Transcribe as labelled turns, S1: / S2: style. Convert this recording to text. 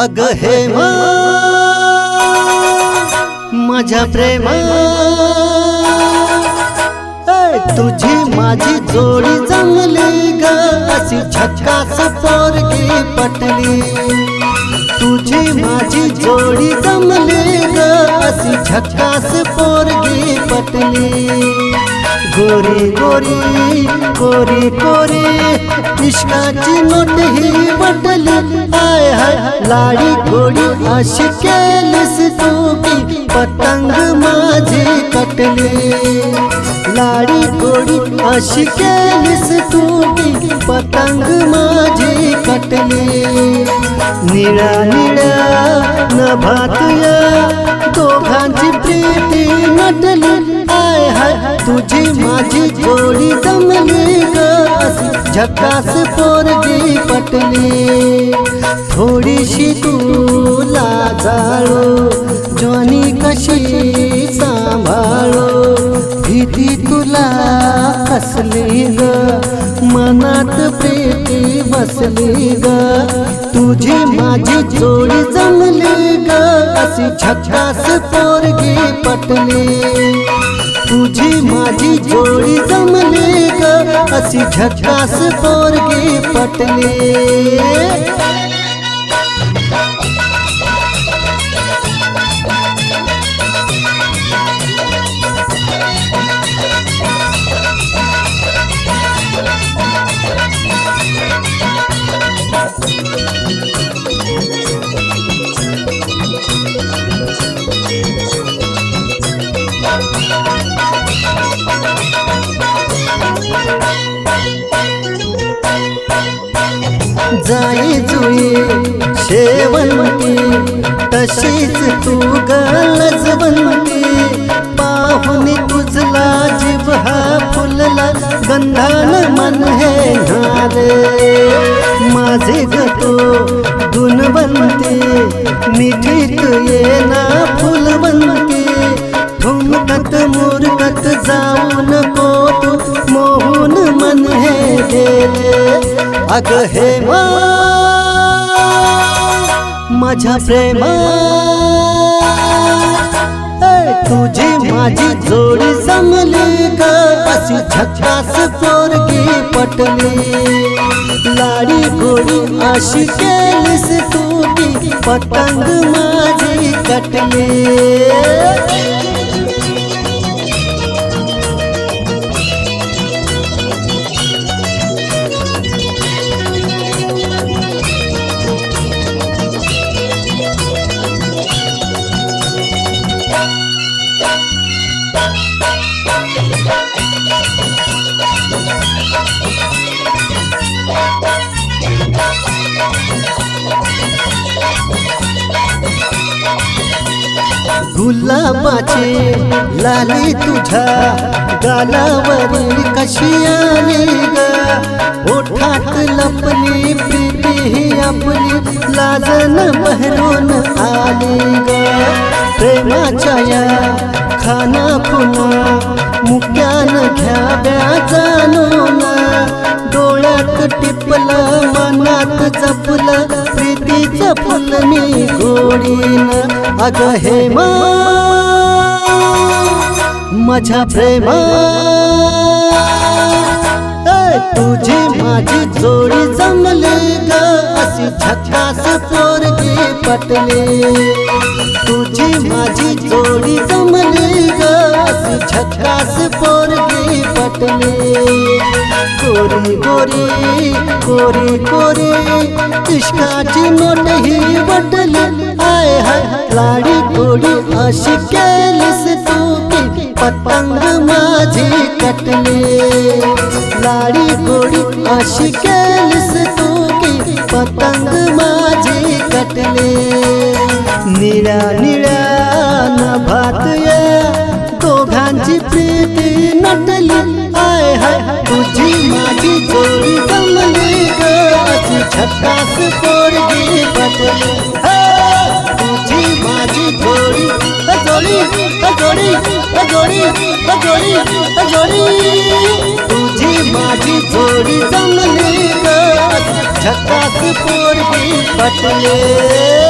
S1: अग हे माझ्या प्रेमा. तुझी माझी जोडी जमली ग अशी झक्कास पोरगी पटली. तुझी माझी जोडी जमली ग अशी झक्कास पोरगी पटली. गोरी गोरी कोरी कोरी इश्काची नोट ही वटली आय हाय लाडी गोडी अशी केलीस तू की पतंग माझी कटली. लाडी गोडी अशी केलीस तू. पतंग माझी कटली. निळा निळा न भातया दोघांची प्रीती नटली. आय हाय तुझी माझी जोडी जमली झकास पोरगी पटली. थोडीशी तू जाळो बसली ग मनात प्रीती बसली ग. तुझी माझी जोडी जमली ग अशी छक्कास पोरगी पटली. तुझी माझी जोडी जमली ग अशी छक्कास पोरगी पटली. जाई जुई शेवंती तशीच तू गलजवंती पाहुनी तुझला जीव हा फुलला गंधान मन हे झाले माझे तो धुन बनते मिठीत येना ना बनते. ठुमकत मुरकत जाऊ नको तू मोहून मन हे गेले अग हे मा माझ्या प्रेमा. तुझी माझी जोडी जमली का? अशी झकास पोरगी पटली. लाडी गोडी अशी केलीस तू ती. पतंग माझी कटली. गुलाबाचे लाली तुझ्या गालावरील कशी आली ग? ओठात लपली प्रीती ही आपली लाजन बहरून आली ग. प्रेमाच्या या खाना खुना मुक्यान घ्याव्या जाणून. टिपलं मनात जपलं प्रीतीचं फुल मी गोडीन. अग हे माझ्या प्रेमा. तुझी माझी जोडी जमली ग. अशी झकास पोरगी पटली. तुझी माझी जोडी जमली ग. अशी झकास पोरगी पटली. कोरी गोरी कोरी कोरी इश्काची नोट ही बटली आय हाय. लाडी गोडी अशी केलीस तू की पतंग माझी कटली. लाडी गोडी अशी केलीस तू की पतंग माझे कटले. निळ्या निळ्या नभात या दोघांची प्रीती नटली. आय हाय तुझी माझी जोडी झकास पोरगी पटली. हो, तुझी माझी जोडी हो जोडी हो जोडी जोडी जोडी जोडी. माझी जोडी जमली ग झकास पोरगी पटले